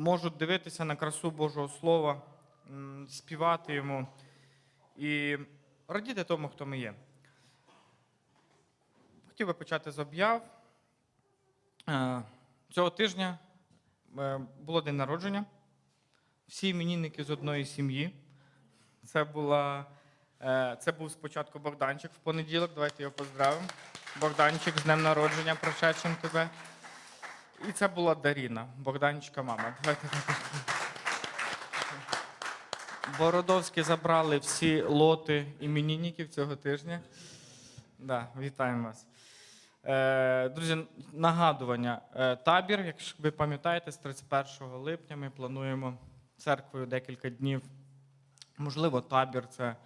можуть дивитися на красу Божого Слова, співати йому і радіти тому, хто ми є. Хотів би почати з об'яв. Е, Цього тижня е, було день народження. Всі іменінники з одної сім'ї. Це, була, е, це був спочатку Богданчик в понеділок. Давайте його поздравимо. Богданчик з днем народження, прошедшим тебе. І це була Даріна, Богданчика мама. Бородовські забрали всі лоти іменінників цього тижня. Да, вітаємо вас. Е, друзі, нагадування. Е, табір, якщо ви пам'ятаєте, з 31 липня ми плануємо церквою декілька днів. Можливо, табір це,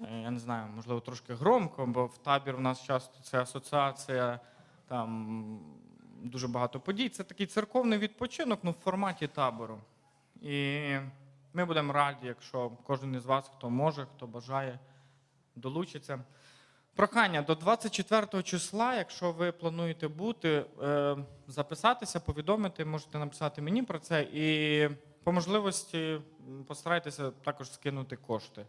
е, я не знаю, можливо, трошки громко, бо в табір в нас часто це асоціація, там дуже багато подій. Це такий церковний відпочинок, ну в форматі табору. І ми будемо раді, якщо кожен із вас, хто може, хто бажає, долучиться. Прохання до 24 числа, якщо ви плануєте бути, е, записатися, повідомити, можете написати мені про це і по можливості постарайтеся також скинути кошти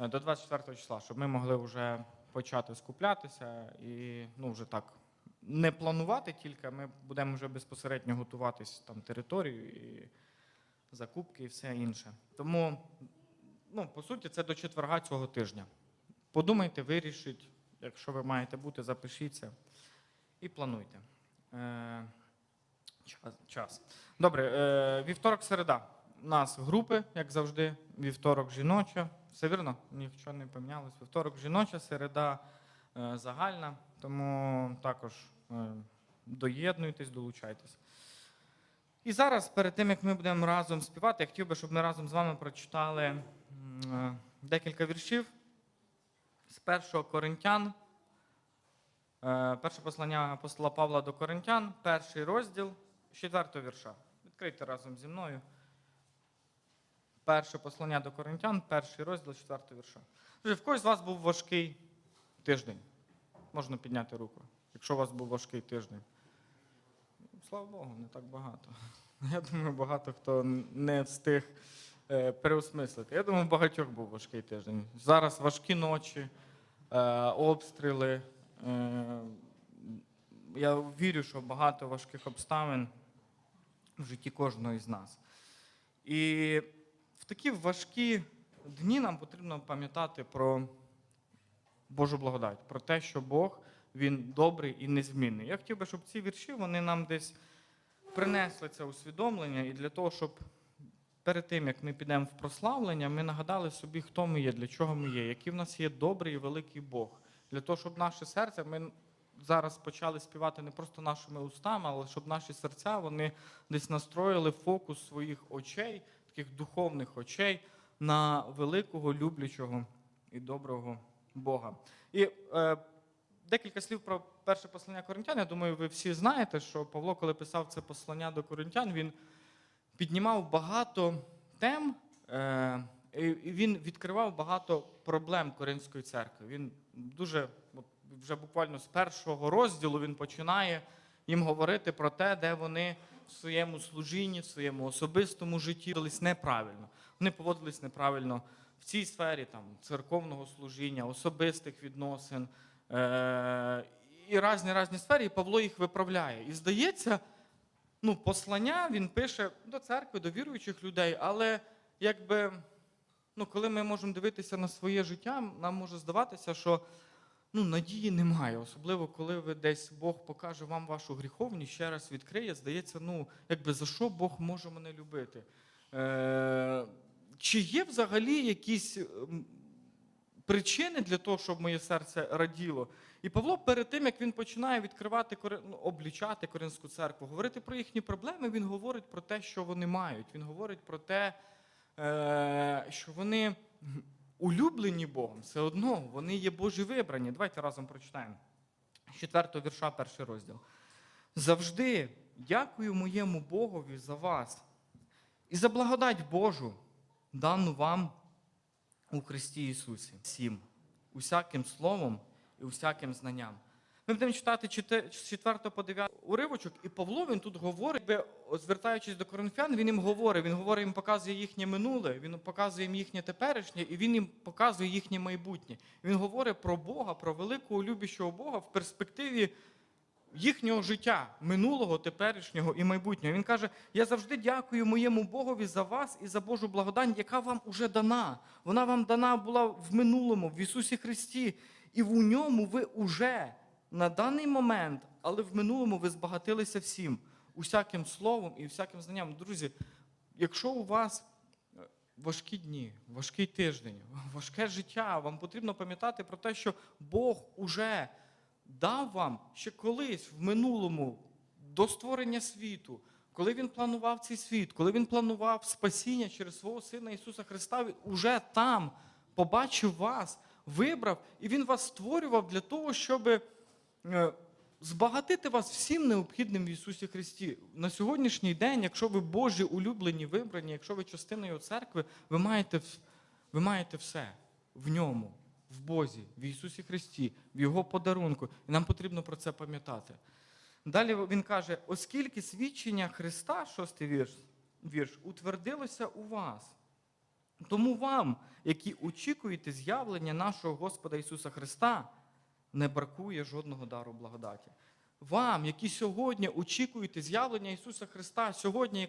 е, до 24 числа, щоб ми могли вже почати скуплятися і ну, вже так не планувати тільки, ми будемо вже безпосередньо готуватись там територію і закупки і все інше. Тому, ну, по суті, це до четверга цього тижня. Подумайте, вирішіть, якщо ви маєте бути, запишіться і плануйте. Е, час, час. Добре, е, вівторок, середа. У нас групи, як завжди, вівторок жіноча. Все вірно? Нічого не помінялось. Вівторок жіноча, середа е, загальна. Тому також е, доєднуйтесь, долучайтесь. І зараз, перед тим як ми будемо разом співати, я хотів би, щоб ми разом з вами прочитали е, декілька віршів з першого Коринтян. Е, Перше послання апостола Павла до Коринтян, перший розділ, четвертого вірша. Відкрийте разом зі мною. Перше послання до Коринтян, перший розділ, четвертого вірша. В когось з вас був важкий тиждень. Можна підняти руку, якщо у вас був важкий тиждень. Слава Богу, не так багато. Я думаю, багато хто не встиг е, переосмислити. Я думаю, багатьох був важкий тиждень. Зараз важкі ночі, е, обстріли. Е, я вірю, що багато важких обставин в житті кожного із нас. І в такі важкі дні нам потрібно пам'ятати про Божу благодать, про те, що Бог він добрий і незмінний. Я хотів би, щоб ці вірші вони нам десь принесли це усвідомлення, і для того, щоб перед тим, як ми підемо в прославлення, ми нагадали собі, хто ми є, для чого ми є, який в нас є добрий і великий Бог. Для того, щоб наше серце, ми зараз почали співати не просто нашими устами, але щоб наші серця вони десь настроїли фокус своїх очей, таких духовних очей, на великого, люблячого і доброго Бога. І е, декілька слів про перше послання Коринтян. Я думаю, ви всі знаєте, що Павло, коли писав це послання до Коринтян, він піднімав багато тем, е, і він відкривав багато проблем Коринської церкви. Він дуже, от, вже буквально з першого розділу він починає їм говорити про те, де вони в своєму служінні, в своєму особистому житті неправильно. Вони поводились неправильно в цій сфері там, церковного служіння, особистих відносин е- і різні різні сфері, і Павло їх виправляє. І здається, ну, послання він пише до церкви, до віруючих людей, але якби, ну, коли ми можемо дивитися на своє життя, нам може здаватися, що ну, надії немає. Особливо, коли ви десь Бог покаже вам вашу гріховність, ще раз відкриє, здається, ну, якби за що Бог може мене любити? Е- чи є взагалі якісь ем, причини для того, щоб моє серце раділо? І Павло перед тим, як він починає відкривати, ну, облічати Коринську церкву, говорити про їхні проблеми, він говорить про те, що вони мають. Він говорить про те, е, що вони улюблені Богом, все одно, вони є Божі вибрані. Давайте разом прочитаємо. З четвертого вірша, перший розділ. Завжди дякую моєму Богові за вас і за благодать Божу, дану вам у Христі Ісусі. Всім, усяким словом і усяким знанням. Ми будемо читати з 4 по 9 уривочок, і Павло він тут говорить, звертаючись до коринфян, він їм говорить, він говорить, їм показує їхнє минуле, він показує їм їхнє теперішнє, і він їм показує їхнє майбутнє. Він говорить про Бога, про великого любящого Бога в перспективі їхнього життя, минулого, теперішнього і майбутнього. Він каже: Я завжди дякую моєму Богові за вас і за Божу благодать, яка вам уже дана. Вона вам дана була в минулому, в Ісусі Христі. І в ньому ви уже на даний момент, але в минулому ви збагатилися всім, усяким словом і всяким знанням. Друзі, якщо у вас е, важкі дні, важкий тиждень, важке життя, вам потрібно пам'ятати про те, що Бог уже дав вам ще колись в минулому до створення світу, коли він планував цей світ, коли він планував спасіння через свого Сина Ісуса Христа, він уже там побачив вас, вибрав, і Він вас створював для того, щоб е, збагатити вас всім необхідним в Ісусі Христі. На сьогоднішній день, якщо ви Божі улюблені, вибрані, якщо ви частина Його церкви, ви маєте, ви маєте все в ньому, Бозі, в Ісусі Христі, в Його подарунку. І нам потрібно про це пам'ятати. Далі він каже: оскільки свідчення Христа, шостий вірш, вірш, утвердилося у вас. Тому вам, які очікуєте з'явлення нашого Господа Ісуса Христа, не бракує жодного дару благодаті. Вам, які сьогодні очікуєте з'явлення Ісуса Христа, сьогодні,